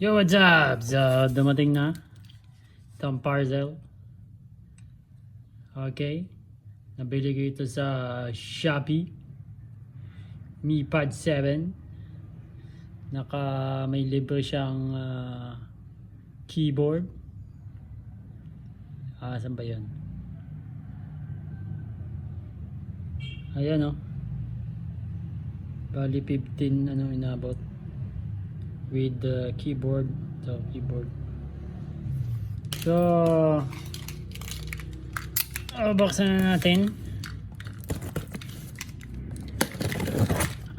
Yo, what's up? So, dumating na itong parcel. Okay. Nabili ko ito sa Shopee. Mi Pad 7. Naka may libre siyang ah, keyboard. Ah, saan ba yun? Ayan oh. Bali 15 ano inabot with the keyboard so keyboard. So oh, buksan na natin.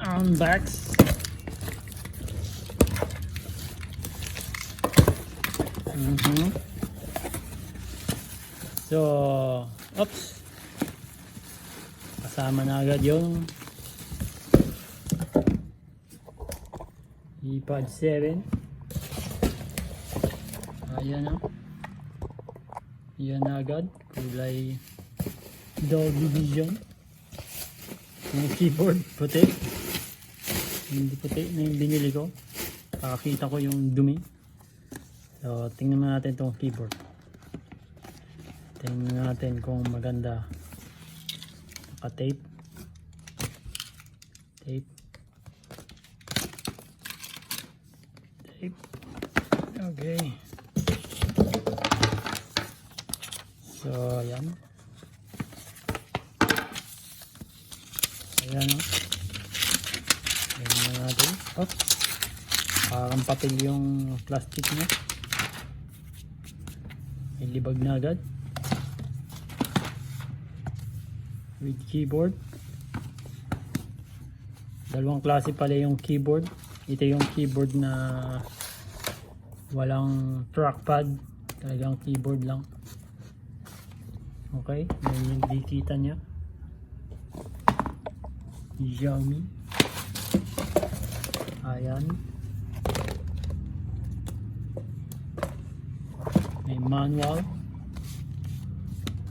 Unbox Mhm. so oops. Kasama na agad yung iPad 7 ayan na yan na agad. Kulay Dolby Vision yung keyboard puti. Hindi puti na yung binili ko. Kakakita ko yung dumi. So tingnan mo natin itong keyboard. Tingnan natin kung maganda. Naka tape tape tape. Okay. So, ayan. Ayan o. Ayan na natin. Oh. Parang papel yung plastic niya. May libag na agad. With keyboard. Dalawang klase pala yung keyboard. Ito yung keyboard na walang trackpad. Talagang keyboard lang. Okay. Yan yung dikita niya. Xiaomi. Ayan. May manual.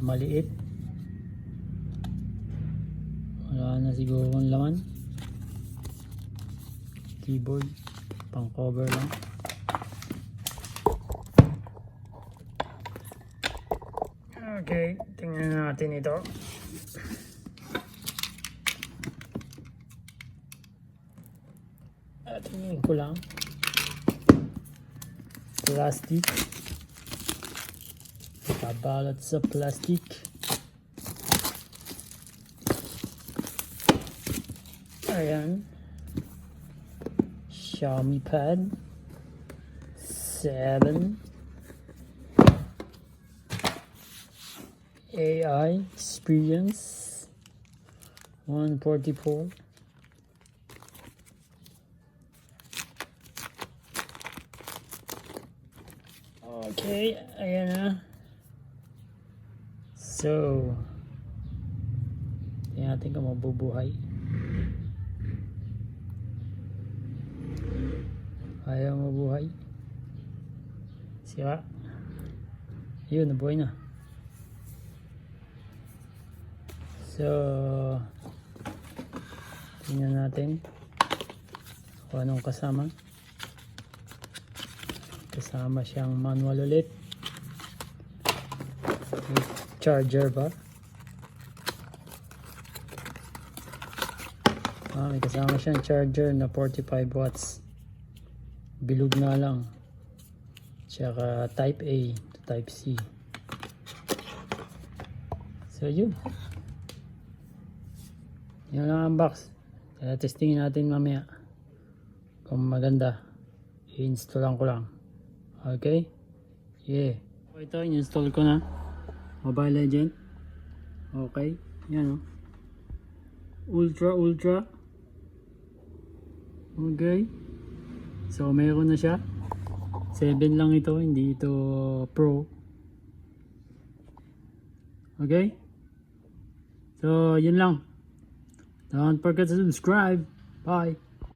Maliit. Wala na siguro ang laman keyboard. Pang cover lang. Okay tingnan natin ito. At tingin ko lang. Plastic. Kabalat sa plastic. Ayan Xiaomi Pad 7 AI Experience 144 Okay, ayan na. So, tingnan natin kung mabubuhay. Ayaw mabuhay. Sira. Yun, nabuhay na. So, tingnan natin kung anong kasama. Kasama siyang manual ulit. Charger ba? Ah, may kasama siyang charger na 45 watts bilog na lang. Tsaka type A to type C. So yun. Yun lang ang box. Kaya testingin natin mamaya kung maganda. I-installan ko lang. Okay? Yeah. Ito. In-install ko na. Mobile Legend. Okay. Yan o ultra ultra. Okay So, meron na siya. 7 lang ito, hindi ito Pro. Okay? So, yun lang. Don't forget to subscribe. Bye.